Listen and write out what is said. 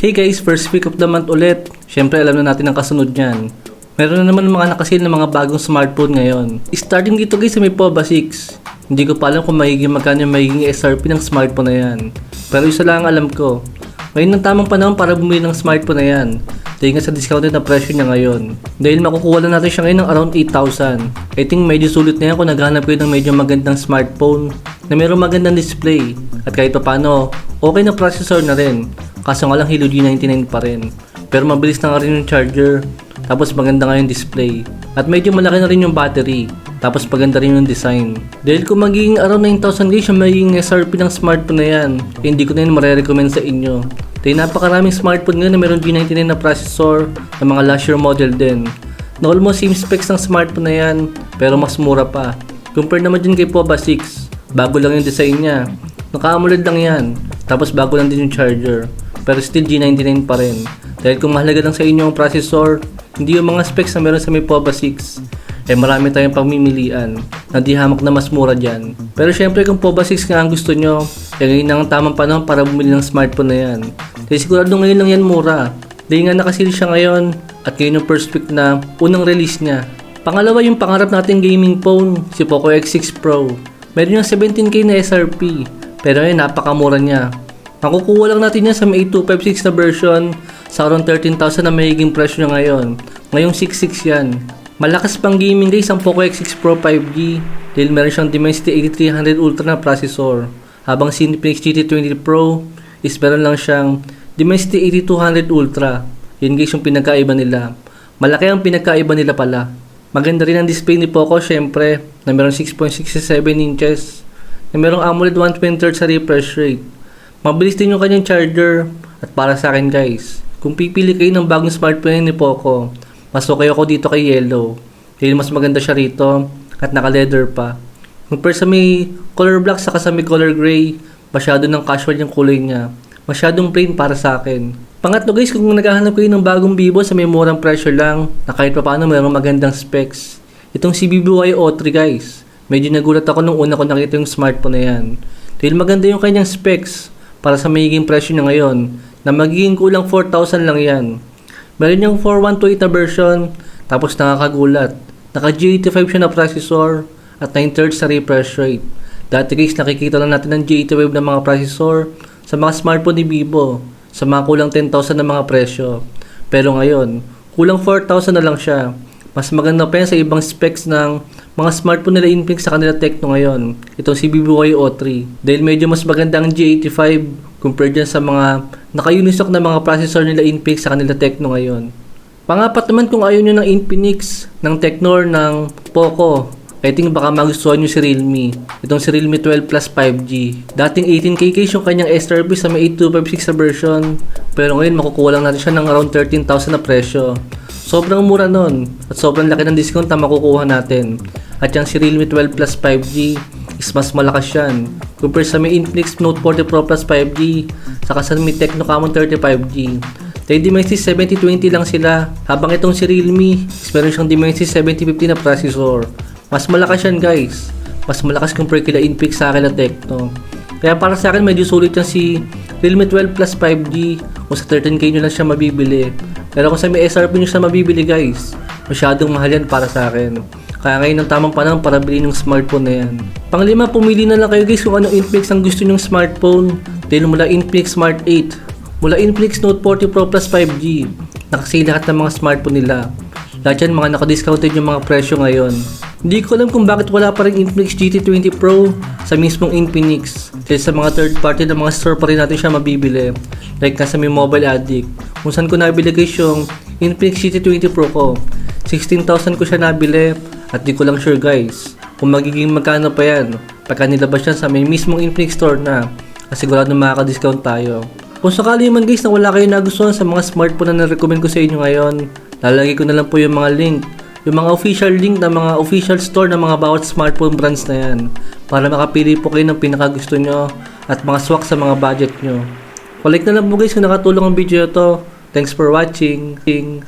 Hey guys, first week of the month ulit. Siyempre alam na natin ang kasunod niyan. Meron na naman mga nakasil ng mga bagong smartphone ngayon. Starting dito guys sa may POBA 6. Hindi ko pa alam kung magiging magkano yung magiging SRP ng smartphone na yan. Pero isa lang ang alam ko. Ngayon ang tamang panahon para bumili ng smartphone na yan. Dahil nga sa discounted na presyo niya ngayon. Dahil makukuha na natin siya ngayon ng around 8,000. I think medyo sulit na yan kung naghanap kayo ng medyo magandang smartphone na mayroong magandang display. At kahit pa paano, okay na processor na rin. Kaso nga lang Hilo G99 pa rin. Pero mabilis na nga rin yung charger. Tapos maganda nga yung display. At medyo malaki na rin yung battery. Tapos maganda rin yung design. Dahil kung magiging around 9,000 guys yung magiging SRP ng smartphone na yan, eh, hindi ko na yun marirecommend sa inyo. Dahil napakaraming smartphone ngayon na meron G99 na processor na mga last year model din. Na almost same specs ng smartphone na yan, pero mas mura pa. Compare naman dyan kay POBA 6, bago lang yung design niya. Naka-AMOLED lang yan, tapos bago lang din yung charger. Pero still G99 pa rin. Dahil kung mahalaga lang sa inyo ang processor, hindi yung mga specs na meron sa may POBA 6, eh marami tayong pagmimilian na di hamak na mas mura dyan. Pero syempre kung POBA 6 nga ang gusto nyo, eh ngayon ang tamang panahon para bumili ng smartphone na yan. Dahil sigurado ngayon lang yan mura. Dahil nga nakasil siya ngayon at ngayon yung first week na unang release niya. Pangalawa yung pangarap nating gaming phone, si Poco X6 Pro. Meron yung 17k na SRP, pero ngayon napakamura niya. Makukuha lang natin yan sa may 8256 na version sa around 13,000 na magiging presyo niya ngayon. Ngayong 66 yan. Malakas pang gaming guys ang Poco X6 Pro 5G dahil meron siyang Dimensity 8300 Ultra na processor. Habang Infinix GT20 Pro is meron lang siyang Dimensity 8200 Ultra. Yun guys yung pinagkaiba nila. Malaki ang pinagkaiba nila pala. Maganda rin ang display ni Poco syempre na meron 6.67 inches na merong AMOLED 120Hz sa refresh rate. Mabilis din yung kanyang charger at para sa akin guys, kung pipili kayo ng bagong smartphone ni Poco, mas okay ako dito kay Yellow. Dahil mas maganda siya rito at naka-leather pa. Compare sa may color black saka sa may color gray, masyado ng casual yung kulay niya. Masyadong plain para sa akin. Pangatlo guys, kung naghahanap kayo ng bagong Vivo sa may murang presyo lang, na kahit pa paano mayroong magandang specs, itong si Vivo Y03 guys. Medyo nagulat ako nung una ko nakita yung smartphone na yan. Dahil maganda yung kanyang specs para sa magiging presyo niya ngayon na magiging kulang 4,000 lang yan. Meron yung 4128 na version tapos nakakagulat. Naka G85 siya na processor at 9 thirds sa refresh rate. Dati guys nakikita lang natin ng G85 na mga processor sa mga smartphone ni Vivo sa mga kulang 10,000 na mga presyo. Pero ngayon, kulang 4,000 na lang siya. Mas maganda pa yan sa ibang specs ng mga smartphone nila Infinix sa kanila Tecno ngayon. Itong si BBY O3. Dahil medyo mas maganda ang G85 compared dyan sa mga naka-unisoc na mga processor nila Infinix sa kanila Tecno ngayon. Pangapat naman kung ayaw nyo ng Infinix, ng Tecno ng Poco, I think baka magustuhan nyo si Realme. Itong si Realme 12 Plus 5G. Dating 18k case yung kanyang SRP sa may 8256 na version. Pero ngayon makukuha lang natin siya ng around 13,000 na presyo. Sobrang mura nun. At sobrang laki ng discount na makukuha natin. At yung si Realme 12 Plus 5G is mas malakas yan. Compare sa may Infinix Note 40 Pro Plus 5G saka sa may Tecno Camon 35G. Dahil Dimensity 7020 lang sila. Habang itong si Realme is meron siyang Dimensity 7050 na processor. Mas malakas yan guys. Mas malakas compare kila Infinix sa akin na Tecno. Kaya para sa akin medyo sulit yan si Realme 12 Plus 5G kung sa 13k nyo lang siya mabibili. Pero kung sa may SRP nyo siya mabibili guys, masyadong mahal yan para sa akin. Kaya ngayon ang tamang panahon para bilhin ng smartphone na yan. Panglima, pumili na lang kayo guys kung anong Infinix ang gusto nyong smartphone. Dahil mula Infinix Smart 8, mula Infinix Note 40 Pro Plus 5G, nakasale lahat ng mga smartphone nila. Lahat yan mga nakadiscounted yung mga presyo ngayon. Hindi ko alam kung bakit wala pa rin Infinix GT20 Pro sa mismong Infinix. Dahil sa mga third party na mga store pa rin natin siya mabibili. Like nasa may Mobile Addict. Kung saan ko nabili guys yung Infinix GT20 Pro ko. 16,000 ko siya nabili at di ko lang sure guys kung magiging magkano pa yan pagka nilabas yan sa may mismong Infinix store na kasi sigurado makaka-discount tayo. Kung sakali man guys na wala kayo nagustuhan sa mga smartphone na na-recommend ko sa inyo ngayon, lalagay ko na lang po yung mga link yung mga official link ng mga official store ng mga bawat smartphone brands na yan para makapili po kayo ng pinakagusto nyo at mga swak sa mga budget nyo. Like na lang po guys kung nakatulong ang video to. Thanks for watching.